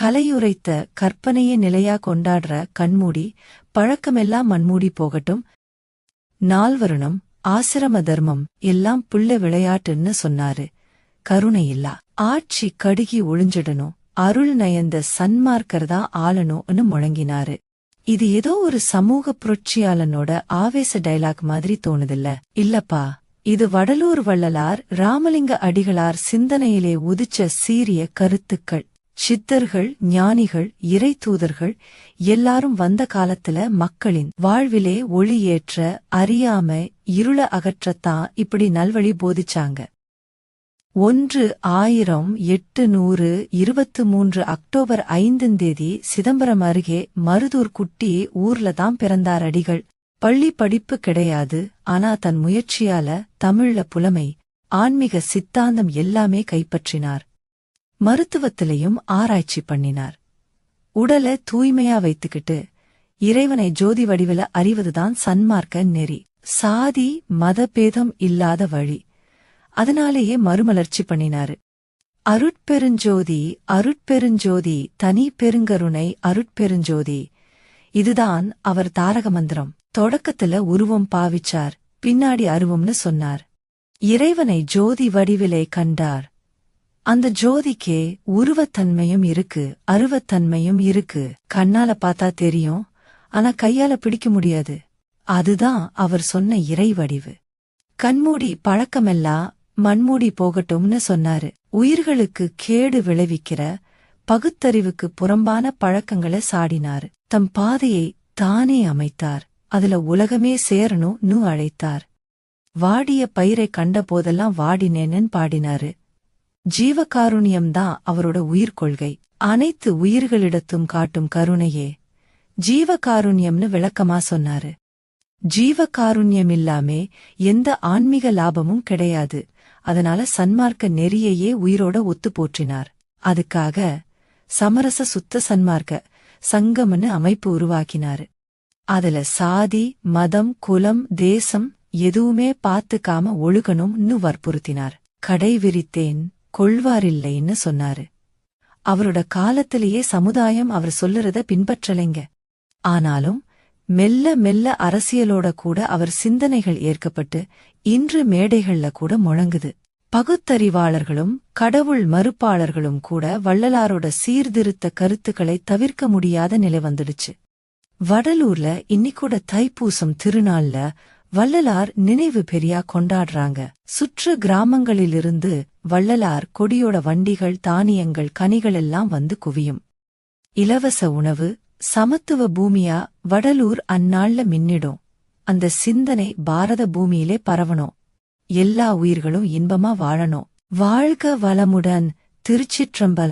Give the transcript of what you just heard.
கலையுரைத்த கற்பனையே நிலையா கொண்டாடுற கண்மூடி பழக்கமெல்லாம் மண்மூடி போகட்டும். நால்வருணம் ஆசிரம தர்மம் எல்லாம் புள்ள விளையாட்டுன்னு சொன்னாரு. கருணை இல்லா ஆட்சி கடுகி ஒளிஞ்சிடணும் அருள் நயந்த சன்மார்க்கர்தா ஆளணும்னு முழங்கினாரு. இது ஏதோ ஒரு சமூக புரட்சியாளனோட ஆவேச டைலாக் மாதிரி தோணுதில்ல. இல்லப்பா இது வடலூர் வள்ளலார் ராமலிங்க அடிகளார் சிந்தனையிலே உதிச்ச சீரிய கருத்துக்கள். சித்தர்கள் ஞானிகள் இறை தூதர்கள் எல்லாரும் வந்த காலத்துல மக்களின் வாழ்விலே ஒளியேற்ற அறியாம இருள அகற்றத்தான் இப்படி நல்வழி போதிச்சாங்க. ஒன்று ஆயிரம் எட்டு நூறு இருபத்து மூன்று அக்டோபர் ஐந்துந் தேதி சிதம்பரம் அருகே மருதூர் குட்டி ஊர்ல தான் பிறந்தார் அடிகள். பள்ளி படிப்பு கிடையாது ஆனா தன் முயற்சியால தமிழ்ல புலமை ஆன்மீக சித்தாந்தம் எல்லாமே கைப்பற்றினார். மருத்துவத்திலையும் ஆராய்ச்சி பண்ணினார். உடலை தூய்மையா வைத்துக்கிட்டு இறைவனை ஜோதி வடிவில அறிவதுதான் சன்மார்க்க நெறி. சாதி மதபேதம் இல்லாத வழி. அதனாலேயே மறுமலர்ச்சி பண்ணினாரு. அருட்பெருஞ்சோதி அருட்பெருஞ்சோதி தனி பெருங்கருணை அருட்பெருஞ்சோதி. இதுதான் அவர் தாரக மந்திரம். தொடக்கத்துல உருவம் பாவிச்சார். பின்னாடி அருவம்னு சொன்னார். இறைவனை ஜோதி வடிவிலே கண்டார். அந்த ஜோதிக்கே உருவத்தன்மையும் இருக்கு அருவத்தன்மையும் இருக்கு. கண்ணால பார்த்தா தெரியும் ஆனா கையால பிடிக்க முடியாது. அதுதான் அவர் சொன்ன இறை வடிவு. கண்மூடி பழக்கமெல்லாம் மண்மூடி போகட்டும்னு சொன்னாரு. உயிர்களுக்கு கேடு விளைவிக்கிற பகுத்தறிவுக்கு புறம்பான பழக்கங்களை சாடினாரு. தம் பாதையை தானே அமைத்தார். அதுல உலகமே சேரணும்னு அழைத்தார். வாடிய பயிரை கண்ட போதெல்லாம் வாடினேன்னு பாடினாரு. ஜீவகாருண்யம்தான் அவரோட உயிர் கொள்கை. அனைத்து உயிர்களிடத்தும் காட்டும் கருணையே ஜீவகாருண்யம்னு விளக்கமா சொன்னாரு. ஜீவகாருண்யமில்லாமே எந்த ஆன்மீக லாபமும் கிடையாது. அதனால சன்மார்க்க நெறியையே உயிரோட ஒத்து போற்றினார். அதுக்காக சமரச சுத்த சன்மார்க்க சங்கம்னு அமைப்பு உருவாக்கினாரு. அதுல சாதி மதம் குலம் தேசம் எதுவுமே பாத்துக்காம ஒழுகணும்னு வற்புறுத்தினார். கடை விரித்தேன் கொள்வாரில்லைன்னு சொன்னாரு. அவரோட காலத்திலேயே சமுதாயம் அவர் சொல்லுறத பின்பற்றலைங்க. ஆனாலும் மெல்ல மெல்ல அரசியலோட கூட அவர் சிந்தனைகள் ஏற்கப்பட்டு இன்று மேடைகள்ல கூட முழங்குது. பகுத்தறிவாளர்களும் கடவுள் மறுப்பாளர்களும் கூட வள்ளலாரோட சீர்திருத்த கருத்துக்களை தவிர்க்க முடியாத நிலை வந்துடுச்சு. வடலூர்ல இன்னிக்கூட தைப்பூசம் திருநாள்ல வள்ளலார் நினைவு பெரியா கொண்டாடுறாங்க. சுற்று கிராமங்களிலிருந்து வள்ளலார் கொடியோட வண்டிகள் தானியங்கள் கனிகள் எல்லாம் வந்து குவியும். இலவச உணவு சமத்துவ பூமியா வடலூர் அந்நாள்ல மின்னிடும். அந்த சிந்தனை பாரத பூமியிலே பரவணும். எல்லா உயிர்களும் இன்பமா வாழணும். வாழ்க வளமுடன் திருச்சிற்றம்பலம்.